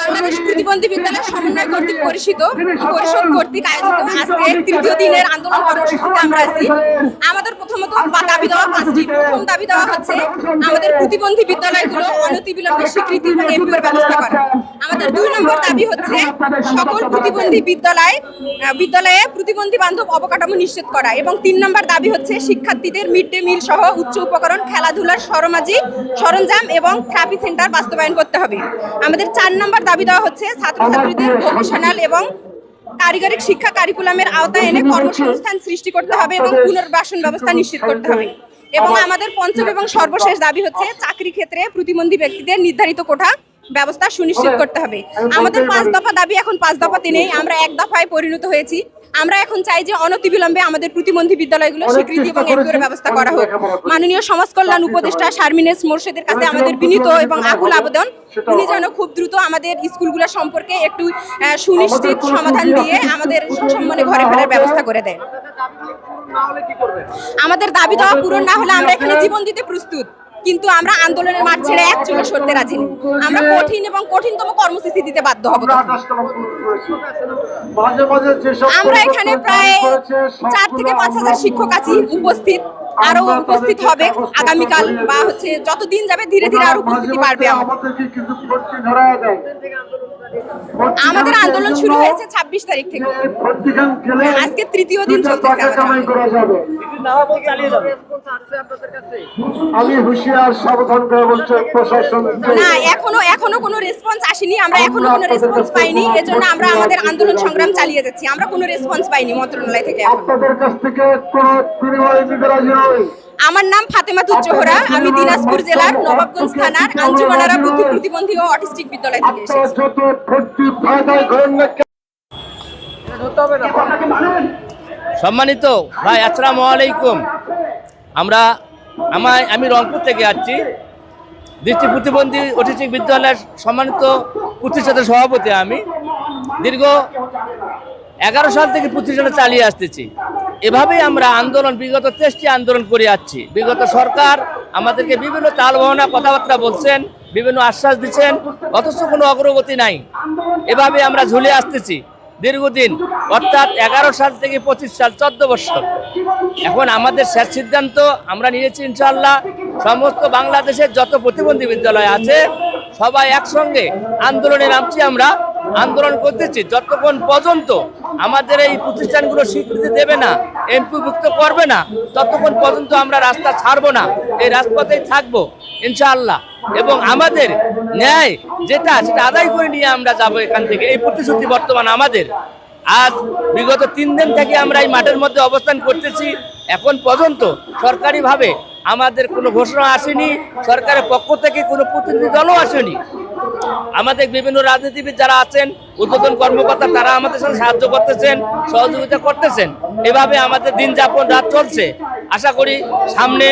বাংলাদেশ প্রতিবন্ধী বিদ্যালয় সমন্বয় কর্তৃক পরিষদ পরিষদ কর্তৃক আয়োজিত আজকে তৃতীয় দিনের আন্দোলন কর্মসূচিতে আমরা আছি। আমাদের প্রথমত দাবি দেওয়া পাঁচটি প্রথম দাবি দেওয়া হচ্ছে আমাদের প্রতিবন্ধী বিদ্যালয়গুলো অনতিবিলম্বে স্বীকৃতি এবং এমপিওর ব্যবস্থা করা। আমাদের দুই নম্বর দাবি হচ্ছে সকল প্রতিবন্ধী বিদ্যালয় বিদ্যালয়ে প্রতিবন্ধী বান্ধব অবকাঠামো নিশ্চিত করা। এবং তিন নম্বর দাবি হচ্ছে শিক্ষার্থীদের মিড ডে মিল সহ উচ্চ উপকরণ খেলাধুলার সরমাজি সরঞ্জাম এবং থেরাপি সেন্টার বাস্তবায়ন করতে হবে। আমাদের চার নম্বর দাবি দেওয়া হচ্ছে ছাত্রছাত্রীদের ভোকেশনাল এবং কারিগরিক শিক্ষা কারিকুলামের আওতায় এনে কর্মসংস্থান সৃষ্টি করতে হবে এবং পুনর্বাসন ব্যবস্থা নিশ্চিত করতে হবে। এবং আমাদের পঞ্চম এবং সর্বশেষ দাবি হচ্ছে চাকরি ক্ষেত্রে প্রতিবন্ধী ব্যক্তিদের নির্ধারিত কোঠা ব্যবস্থা সুনিশ্চিত করতে হবে। আমাদের পাঁচ দফা দাবি এখন পাঁচ দফাতে নেই আমরা এক দফায় পরিণত হয়েছি। আমরা এখন চাই যে অনতিবিলম্বে আমাদের প্রতিবন্ধী বিদ্যালয়গুলো স্বীকৃতি এবং এমপিওর ব্যবস্থা করা হোক। মাননীয় সমাজ কল্যাণ উপদেষ্টা শারমিনেস মোর্শেদের কাছে আমাদের বিনীত এবং আকুল আবেদন। উনি যেন খুব দ্রুত আমাদের স্কুলগুলো সম্পর্কে একটু সুনিশ্চিত সমাধান দিয়ে আমাদের সম্মানে ঘরে ফেরার ব্যবস্থা করে দেয়। আমাদের দাবি দেওয়া পূরণ না হলে আমরা এখানে জীবন দিতে প্রস্তুত। কিন্তু আমরা আন্দোলনের মাঠ ছেড়ে এক চুলে সরতে রাজি নেই। আমরা কঠিন এবং কঠিনতম কর্মসূচি দিতে বাধ্য হব আমরা এখানে প্রায় চার থেকে পাঁচ হাজার শিক্ষক আছি, উপস্থিত। আরও উপস্থিত হবে আগামীকাল বা হচ্ছে যত দিন যাবে ধীরে ধীরে আরও উপস্থিতি বাড়বে আমাদের। আন্দোলন শুরু হয়েছে ছাব্বিশ তারিখ থেকে। ভর্তিখান আজকে তৃতীয় দিন যাবে। আমি হুঁশিয়ার সাবধান করে বলছি প্রশাসন না এখনও এখনও কোনো রেসপন্স আসেনি আমরা এখনও কোনো রেসপন্স পাইনি এজন্য আমরা আমাদের আন্দোলন সংগ্রাম চালিয়ে যাচ্ছি আমরা কোনো রেসপন্স পাইনি মন্ত্রণালয় থেকে আপনাদের কাছ থেকে কোনো বিনিময় রাজি নই আমার নাম ফাতেমা জোহরা আমি দিনাজপুর জেলার নবাবগঞ্জ থানার আঞ্জুমানারা বুদ্ধি প্রতিবন্ধী ও অটিস্টিক বিদ্যালয় থেকে আপনারা যত ভর্তি ফায়দায় করেন না কেন? সম্মানিত ভাই আসসালামু আলাইকুম। আমরা আমার আমি রংপুর থেকে আসছি। দৃষ্টি প্রতিবন্ধী অটিস্টিক বিদ্যালয়ের সম্মানিত প্রতিষ্ঠাতা সভাপতি আমি। দীর্ঘ এগারো সাল থেকে প্রতিষ্ঠাটা চালিয়ে আসতেছি। এভাবেই আমরা আন্দোলন, বিগত তেষ্টি আন্দোলন করে যাচ্ছি। বিগত সরকার আমাদেরকে বিভিন্ন তালবহনা কথাবার্তা বলছেন, বিভিন্ন আশ্বাস দিচ্ছেন, অথচ কোনো অগ্রগতি নাই। এভাবে আমরা ঝুলে আসতেছি দীর্ঘদিন, অর্থাৎ এগারো সাল থেকে পঁচিশ সাল, চোদ্দ বছর। এখন আমাদের শেষ সিদ্ধান্ত, আমরা নিয়েছি ইনশাল্লাহ সমস্ত বাংলাদেশের যত প্রতিবন্ধী বিদ্যালয় আছে, সবাই একসঙ্গে আন্দোলনে নামছি আমরা। আন্দোলন করতেছি, যতক্ষণ পর্যন্ত আমাদের এই প্রতিষ্ঠানগুলো স্বীকৃতি দেবে না, এমপিভুক্ত করবে না, ততক্ষণ পর্যন্ত আমরা রাস্তা ছাড়বো না, এই রাজপথেই থাকব, ইনশাআল্লাহ। এবং আমাদের ন্যায় যেটা, সেটা আদায় করে নিয়ে আমরা যাব এখান থেকে, এই প্রতিশ্রুতি বর্তমান আমাদের। আজ বিগত তিন দিন থেকে আমরা এই মাঠের মধ্যে অবস্থান করতেছি, এখন পর্যন্ত সরকারিভাবে আমাদের কোনো ঘোষণা আসেনি, সরকারের পক্ষ থেকে কোনো প্রতিনিধি দলও আসেনি। আমাদের বিভিন্ন রাজনীতিবিদ যারা আছেন, উদ্বোধন কর্মকর্তা, তারা আমাদের সাথে সাহায্য করতেছেন, সহযোগিতা করতেছেন। এভাবে আমাদের দিন যাপন রাত চলছে। আশা করি সামনে